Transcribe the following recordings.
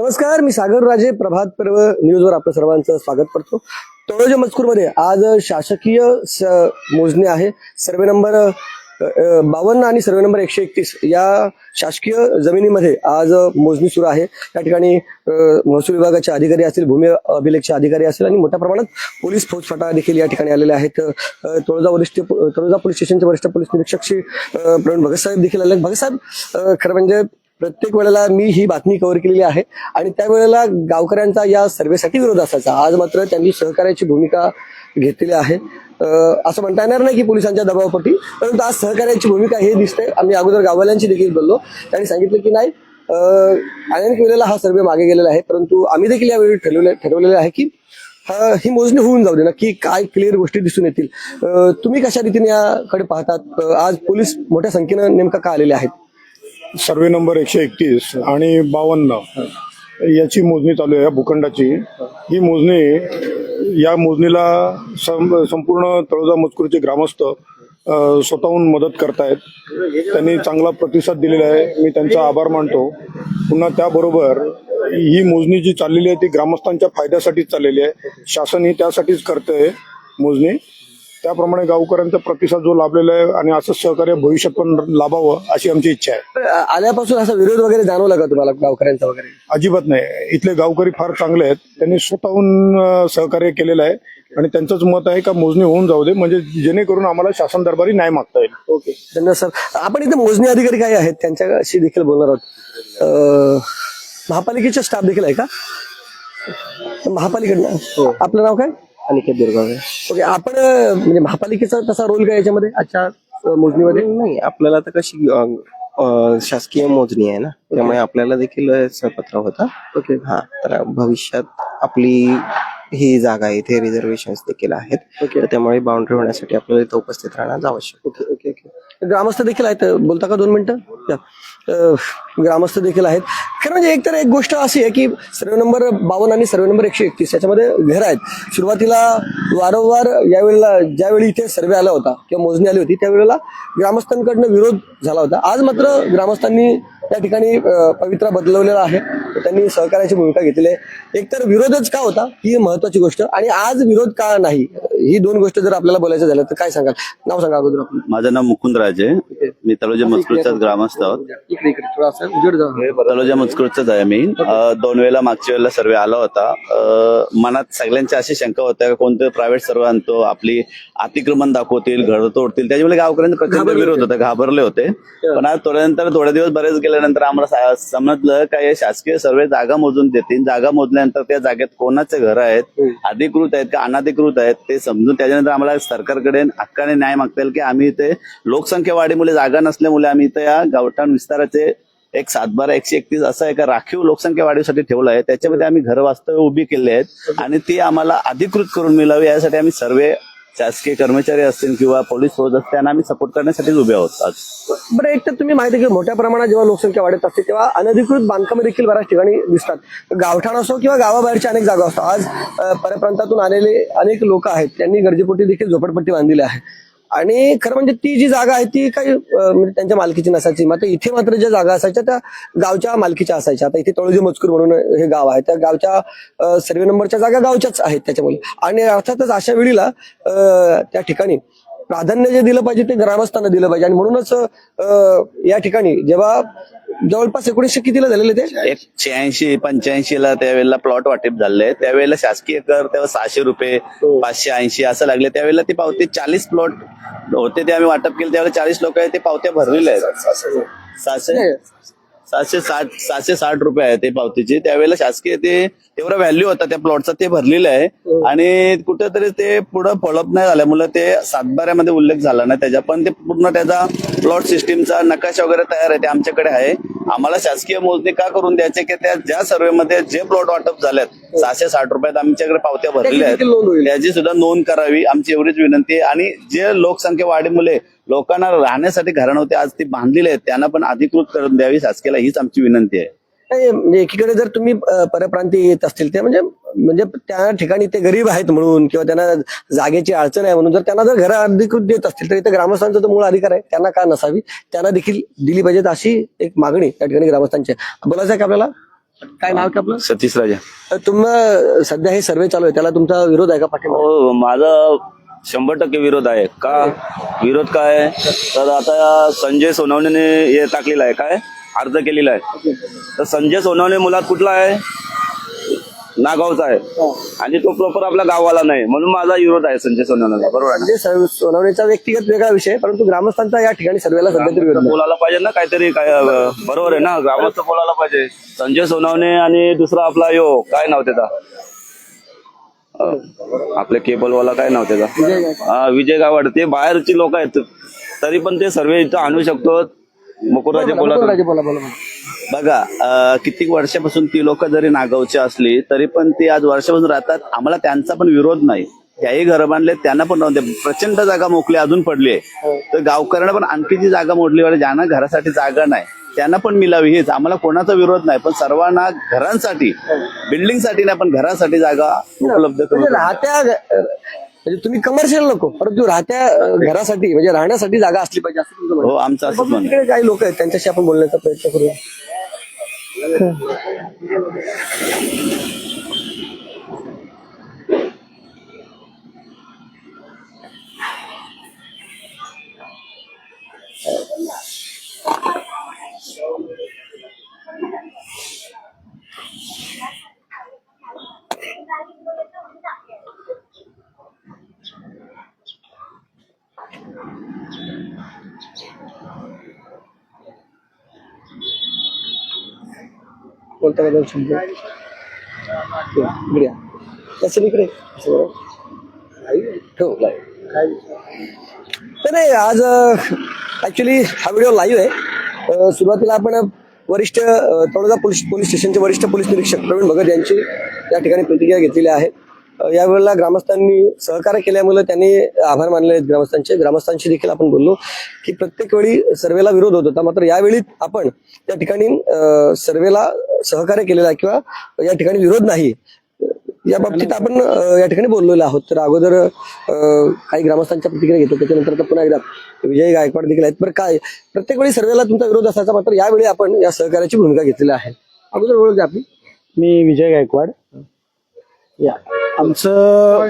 नमस्कार मी सागर राजे प्रभात पर्व न्यूजवर आपलं सर्वांचं स्वागत करतो. तळोजा मजकूरमध्ये आज शासकीय मोजणी आहे. सर्वे नंबर बावन्न आणि सर्वे नंबर एकशे एकतीस या शासकीय जमिनीमध्ये आज मोजणी सुरू आहे. या ठिकाणी महसूल विभागाचे अधिकारी असतील भूमी अभिलेखचे अधिकारी असतील आणि मोठ्या प्रमाणात पोलीस फौजफाटा देखील या ठिकाणी आलेले आहेत. तळोजा वरिष्ठ तळोजा पोलीस स्टेशनचे वरिष्ठ पोलीस निरीक्षक श्री प्रवीण भगत साहेब देखील आले आहेत. भगत साहेब खरं म्हणजे प्रत्येक वेळेला मी ही बातमी कव्हर केलेली आहे. आणि त्यावेळेला गावकऱ्यांचा या सर्वेसाठी विरोध असायचा. आज मात्र त्यांनी सहकार्याची भूमिका घेतलेली आहे. असं म्हणता येणार नाही की पोलिसांच्या दबावापोटी परंतु आज सहकार्याची भूमिका हे दिसते. आम्ही अगोदर गाववाल्यांशी देखील बोललो. त्यांनी सांगितलं की नाही अं, अनेक वेळेला हा सर्वे मागे गेलेला आहे. परंतु आम्ही देखील यावेळी ठरवले ठरवलेलं आहे की ही मोजणी होऊन जाऊ दे. की काय क्लिअर गोष्टी दिसून येतील. तुम्ही कशा रीतीने याकडे पाहतात? आज पोलीस मोठ्या संख्येनं नेमका का आलेले आहेत? सर्वे नंबर एकशे एकतीस आणि बावन्न याची मोजणी चालू आहे या भूखंडाची. ही मोजणी या मोजणीला सं- संपूर्ण तळोजा मजकूरचे ग्रामस्थ स्वतःहून मदत करतायत. त्यांनी चांगला प्रतिसाद दिलेला आहे मी त्यांचा आभार मानतो. पुन्हा त्याबरोबर ही मोजणी जी चाललेली आहे ती ग्रामस्थांच्या फायद्यासाठीच चाललेली आहे. शासन ही त्यासाठीच करतंय मोजणी. त्याप्रमाणे गावकऱ्यांचा प्रतिसाद जो लाभलेला आहे आणि असंच सहकार्य भविष्यात पण लाभावं अशी आमची इच्छा आहे. आल्यापासून असा विरोध वगैरे जाणवला का तुम्हाला गावकऱ्यांचा वगैरे? अजिबात नाही. इथले गावकरी फार चांगले आहेत. त्यांनी स्वतःहून अं, सहकार्य केलेलं आहे. आणि त्यांचंच मत आहे का मोजणी होऊन जाऊ दे. म्हणजे जेणेकरून आम्हाला शासन दरबारी न्याय मागता येईल. ओके. धन्यवाद सर. आपण इथे मोजणी अधिकारी काय आहेत? त्यांच्याशी देखील बोलणार आहोत. अं, महापालिकेचा स्टाफ देखील आहे का? महापालिकेकडनं? आपलं नाव काय? अनिकेत दुर्गावे ओके आपण अं, म्हणजे महापालिकेचा तसा रोल काय याच्यामध्ये आजच्या अं, मोजणीमध्ये? नाही आपल्याला तर कशी अ, अ, शासकीय मोजणी आहे ना त्यामुळे आपल्याला देखील सहपत्र होता. ओके. हा तर भविष्यात आपली ही जागा आहे इथे रिझर्वेशन देखील आहेत. ओके. तर त्यामुळे बाउंड्री होण्यासाठी आपल्याला इथं उपस्थित राहणं आवश्यक ओके ओके ओके. ग्रामस्थ देखील आहेत. बोलता का दोन मिनटं? ग्रामस्थ देखील आहेत. खरं म्हणजे एक तर एक गोष्ट अशी आहे की सर्व नंबर बावन्न आणि सर्वे नंबर एकशे एकतीस याच्यामध्ये घर आहेत. सुरुवातीला वारंवार यावेळेला ज्यावेळी इथे सर्वे आला होता किंवा मोजणी आली होती त्यावेळेला ग्रामस्थांकडनं विरोध झाला होता. आज मात्र ग्रामस्थांनी त्या ठिकाणी पवित्रा बदलवलेला आहे. त्यांनी सहकार्याची भूमिका घेतलेली आहे. एकतर विरोधच का होता? ही महत्वाची गोष्ट. आणि आज विरोध का नाही? ही दोन गोष्ट जर आपल्याला बोलायचं झालं तर काय सांगाल? नाव सांगा अगोदर आपलं. माझं नाव मुकुंद राजे मी तळोजा मजकूरचाच ग्रामस्थ आहोत. तळोजा मजकूरचाच आहे मी. दोन वेळेला मागच्या वेळेला सर्वे आला होता. मनात सगळ्यांच्या अशी शंका होत्या का कोणतं प्रायव्हेट सर्व आणतो? आपली अतिक्रमण दाखवतील घर तोडतील. त्याच्यामुळे गावकऱ्यांचा प्रचंड विरोध होता. घाबरले होते. पण आज थोड्यानंतर थोडे दिवस बरेच गेल्यानंतर आम्हाला समजलं का हे शासकीय सर्वे जागा मोजून देतील. जागा मोजल्यानंतर त्या जागेत कोणाचे घर आहेत अधिकृत आहेत का अनधिकृत आहेत ते समजून त्याच्यानंतर आम्हाला सरकारकडे हक्काने न्याय मागता येईल की आम्ही इथे लोकसंख्या वाढीमुळे जागा नसल्यामुळे आम्ही इथे या गावठाण विस्ताराचे एक सातबारा एकशे एकतीस असं एका राखीव लोकसंख्या वाढीसाठी ठेवलं आहे. त्याच्यामध्ये आम्ही घर वास्तव्य उभी केली आहेत आणि ती आम्हाला अधिकृत करून मिळावी यासाठी आम्ही सर्वे शासकीय कर्मचारी असतील किंवा पोलीस फौज असतील त्यांना आम्ही सपोर्ट करण्यासाठीच उभे आहोत आज. बरं एक तर तुम्ही माहिती की मोठ्या प्रमाणात जेव्हा लोकसंख्या वाढत असते तेव्हा अनधिकृत बांधकामं देखील बऱ्याच ठिकाणी दिसतात. गावठाण असो किंवा गावाबाहेरच्या अनेक जागा असतात. आज परप्रांतातून आलेले अनेक लोक आहेत त्यांनी गरजेपोटी देखील झोपडपट्टी बांधलेली आहे. आणि खरं म्हणजे ती जी जागा आहे ती काही म्हणजे त्यांच्या मालकीची नसायची. मात्र इथे मात्र ज्या जागा असायच्या त्या गावच्या मालकीच्या असायच्या. आता इथे तळोजी मजकूर म्हणून हे गाव आहे. त्या गावच्या सर्वे नंबरच्या जागा गावच्याच आहेत त्याच्यामुळे. आणि अर्थातच अशा वेळीला त्या ठिकाणी प्राधान्य जे दिलं पाहिजे ते ग्रामस्थांना दिलं पाहिजे. आणि म्हणूनच या ठिकाणी जेव्हा जवळपास एकोणीसशे कितीला झालेले ते? शहाऐंशी पंच्याऐंशी ला त्यावेळेला प्लॉट वाटप झाले. त्यावेळेला शासकीय कर तेव्हा सहाशे रुपये पाचशे ऐंशी असं लागले. त्यावेळेला ती पावती चाळीस प्लॉट होते ते आम्ही वाटप केले. त्यावेळेला चाळीस लोक ते पावत्या भरलेल्या आहेत. सहाशे? सहाशे साठ सहाशे साठ रुपये आहे ते पावतीची. त्यावेळेला शासकीय ते एवढा व्हॅल्यू होता त्या प्लॉटचा ते भरलेलं आहे. आणि कुठेतरी ते पुढं फॉलोअप नाही झाल्यामुळे ते सातबाऱ्यामध्ये उल्लेख झाला नाही त्याच्या पण ते पूर्ण त्याचा प्लॉट सिस्टीमचा नकाशा वगैरे तयार आहे ते आमच्याकडे आहे. आम्हाला शासकीय मोजणी का करून द्यायचे की त्या ज्या सर्वेमध्ये जे प्लॉट वाटप झालेत सहाशे साठ रुपयात आमच्याकडे पावत्या भरलेल्या. आहेत. त्याची सुद्धा नोंद करावी आमची एवढीच विनंती आहे. आणि जे लोकसंख्या वाढीमुळे लोकांना राहण्यासाठी घरं नव्हते आज ती बांधलेली आहेत त्यांना पण अधिकृत करून द्यावी शासकीयला हीच आमची विनंती आहे. नाही, म्हणजे एकीकडे जर तुम्ही अं, परप्रांतीय येत असतील ते म्हणजे म्हणजे त्या ठिकाणी ते गरीब आहेत म्हणून किंवा त्यांना जागेची अडचण आहे म्हणून जर त्यांना जर घरं अधिकृत देत असतील तर इथे ग्रामस्थांचा तो मूळ अधिकार आहे त्यांना का नसावी? त्यांना देखील दिली पाहिजेत अशी एक मागणी त्या ठिकाणी ग्रामस्थांची. बोलायचं आहे का आपल्याला? काय नाव का आपलं? सतीश राजा. तुम्हाला सध्या हे सर्वे चालू आहे त्याला तुमचा विरोध आहे का पाठिंबा? हो माझा शंभर टक्के विरोध आहे. का? विरोध काय? आहे? तर आता संजय सोनवणेने हे टाकलेलं आहे. काय? अर्ज केलेला आहे. तर संजय सोनवणे मुलात कुठला आहे? नागावचा आहे. आणि तो प्रॉपर आपला गावाला नाही. म्हणून माझा विरोध आहे संजय सोनवणेला. बरोबर आहे ना? म्हणजे सोनवणेचा व्यक्तिगत वेगळा विषय आहे, परंतु ग्रामस्थांचा या ठिकाणी सर्वेला सध्या तरी विरोध तर नाही. बोलायला पाहिजे ना काहीतरी काय अं, बरोबर आहे ना? ग्रामस्थ बोलायला पाहिजे. संजय सोनवणे आणि दुसरा आपला यो. काय नाव त्याचा? आपले केबलवाला काय नाव त्याचा? हा विजय गावाड ते बाहेरची लोक आहेत. तरी पण ते सर्वे इथं आणू शकतो. मुकुराजे बोला. बघा अं, कित्येक वर्षापासून ती लोक जरी नागावची असली तरी पण ती आज वर्षापासून राहतात. आम्हाला त्यांचा पण विरोध नाही. त्याही घर बांधले त्यांना पण प्रचंड जागा मोकळी अजून पडली आहे. तर गावकऱ्यांना पण आणखी जी जागा मोडली आहे ज्यांना घरासाठी जागा नाही त्यांना पण मिळावी हेच आम्हाला कोणाचा विरोध नाही पण सर्वांना घरांसाठी बिल्डिंगसाठी नाही पण घरासाठी जागा उपलब्ध करून म्हणजे राहत्या म्हणजे तुम्ही कमर्शियल नको परंतु राहत्या घरासाठी म्हणजे राहण्यासाठी जागा असली पाहिजे असं तुमचं म्हणणं हो आमचं आहे. असंच बघू म्हणणं आहे. तिकडे काही लोक आहेत त्यांच्याशी आपण बोलण्याचा प्रयत्न करूया कोणत्या बद्दल समजू इकडे या. त्याचं इकडे. ठेव नाही आज ऍक्च्युली हा व्हिडिओ लाईव्ह आहे सुरुवातीला आपण वरिष्ठ तळोजा पोलीस पोलीस स्टेशनचे वरिष्ठ पोलीस निरीक्षक प्रवीण भगत यांची या ठिकाणी प्रतिक्रिया घेतलेली आहे यावेळेला ग्रामस्थांनी सहकार्य केल्यामुळे त्यांनी आभार मानले आहेत ग्रामस्थांचे. ग्रामस्थांशी देखील आपण बोललो की प्रत्येक वेळी सर्वेला विरोध होत होता. मात्र यावेळी आपण त्या ठिकाणी सर्वेला सहकार्य केलेला आहे किंवा या ठिकाणी विरोध नाही या बाबतीत आपण या ठिकाणी बोललेलो आहोत. तर अगोदर काही ग्रामस्थांच्या प्रतिक्रिया घेतो. त्याच्यानंतर आता पुन्हा एकदा विजय गायकवाड देखील आहेत. पण काय प्रत्येक वेळी सर्वेला तुमचा विरोध असायचा. मात्र यावेळी आपण या सहकार्याची भूमिका घेतलेली आहे. अगोदर ओळख द्या आपली. मी विजय गायकवाड. या. आमचं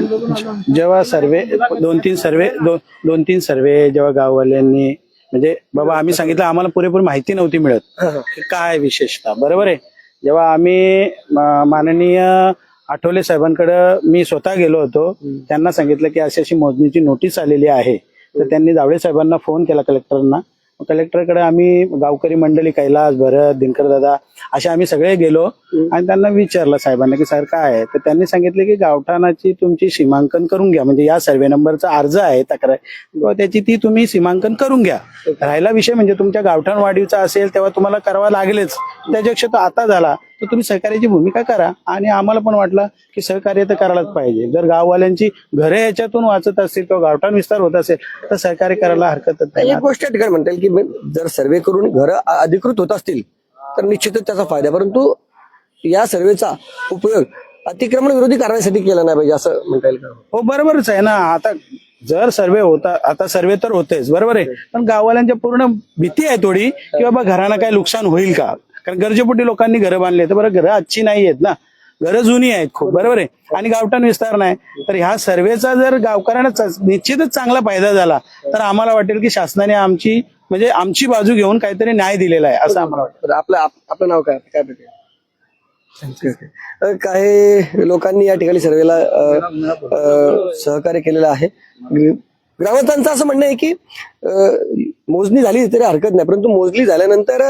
जेव्हा सर्वे दोन तीन सर्वे दोन दोन तीन सर्वे जेव्हा गाववाल्यांनी म्हणजे बाबा आम्ही सांगितलं आम्हाला पुरेपूर माहिती नव्हती मिळत. काय विशेषता? बरोबर आहे. जेव्हा आम्ही माननीय आठवले साहेबांकडे मी स्वतः गेलो होतो त्यांना सांगितलं की अशी अशी मोजणीची नोटीस आलेली आहे. तर त्यांनी जावळे साहेबांना फोन केला कलेक्टरना कलेक्टरकडे आम्ही गावकरी मंडळी कैलास भरत दिनकर दादा असे आम्ही सगळे गेलो. आणि त्यांना विचारलं साहेबांना की सर काय आहे? तर त्यांनी सांगितले की गावठाणाची तुमची सीमांकन करून घ्या. म्हणजे या सर्वे नंबरचा अर्ज आहे तक्रार किंवा त्याची ती तुम्ही सीमांकन करून घ्या. राहिला विषय म्हणजे तुमच्या गावठाण वाढीचा असेल तेव्हा तुम्हाला करावा लागेलच. त्याच्यापेक्षा तो आता झाला. तर तुम्ही सहकार्याची भूमिका करा आणि आम्हाला पण वाटलं की सहकार्य तर करायलाच पाहिजे. जर गाववाल्यांची घरे याच्यातून वाचत असतील किंवा गावठाण विस्तार होत असेल तर सहकार्य करायला हरकतच नाही. एक गोष्ट ठिकाणी म्हणता येईल की जर सर्वे करून घरं अधिकृत होत असतील तर निश्चितच त्याचा फायदा. परंतु या सर्वेचा उपयोग अतिक्रमण विरोधी कारवाईसाठी केला नाही पाहिजे असं म्हणता येईल हो बरोबरच आहे ना. आता जर सर्वे होता आता सर्वे तर होतेच बरोबर आहे. पण गाववाल्यांच्या पूर्ण भीती आहे थोडी की बाबा घरांना काय नुकसान होईल का? कारण गरजेपोटी लोकांनी घरं बांधले आहेत. बरं घरं आजची नाही आहेत ना. घरं जुनी आहेत खूप. बरोबर आहे. आणि गावठाण विस्तार नाही. तर ह्या सर्वेचा जर गावकऱ्यांना निश्चितच चांगला फायदा झाला तर आम्हाला वाटेल की शासनाने आमची म्हणजे आमची बाजू घेऊन काहीतरी न्याय दिलेला आहे असं आम्हाला वाटतं. आपलं आपलं नाव काय? काय काही लोकांनी या ठिकाणी सर्वेला सहकार्य केलेलं आहे. ग्रामस्थांचं असं म्हणणं आहे की मोजणी झाली तरी हरकत नाही परंतु मोजणी झाल्यानंतर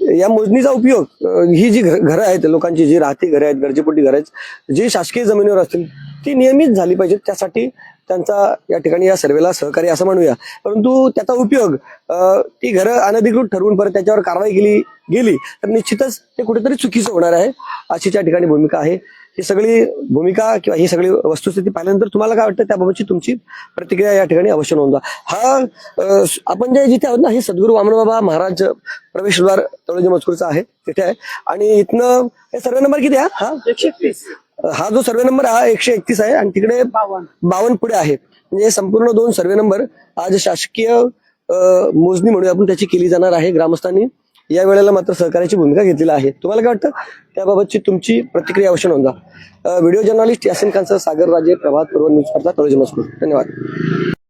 या मोजणीचा उपयोग ही जी घरं आहेत लोकांची जी राहती घरं आहेत गरजेपोटी घरं आहेत जी शासकीय जमिनीवर असतील ती नियमित झाली पाहिजेत. त्यासाठी त्यांचा या ठिकाणी या सर्वेला सहकार्य असं म्हणूया. परंतु त्याचा उपयोग ती घरं अनधिकृत ठरवून परत त्याच्यावर कारवाई केली गेली तर निश्चितच ते कुठेतरी चुकीचं होणार आहे अशी त्या ठिकाणी भूमिका आहे. ही सगळी भूमिका किंवा ही सगळी वस्तुस्थिती पाहिल्यानंतर तुम्हाला काय वाटतं? त्याबाबतची तुमची प्रतिक्रिया या ठिकाणी अवश्य नोंदवा. हा आपण जे जिथे आहोत ना हे सद्गुरू वामनबाबा महाराज प्रवेशद्वार तळोजी मजकूरचा आहे तिथे आहे. आणि इथनं हे सर्व नंबर किती आहे? हा? एकशे एकतीस. हा जो सर्वे नंबर हा एकशे एकतीस आहे आणि तिकडे बावन्न. पुढे आहे म्हणजे संपूर्ण दोन सर्वे नंबर आज शासकीय मोजणी म्हणूया आपण त्याची केली जाणार आहे ग्रामस्थांनी. या वेळेला मात्र सहकार्याची भूमिका घेतलेली आहे. तुम्हाला काय वाटतं? त्याबाबतची तुमची प्रतिक्रिया अवश्य नोंदा व्हिडिओ जर्नलिस्ट यासिन खानसह सागर राजे प्रभात पूर्व न्यूज करता मजकूर. धन्यवाद.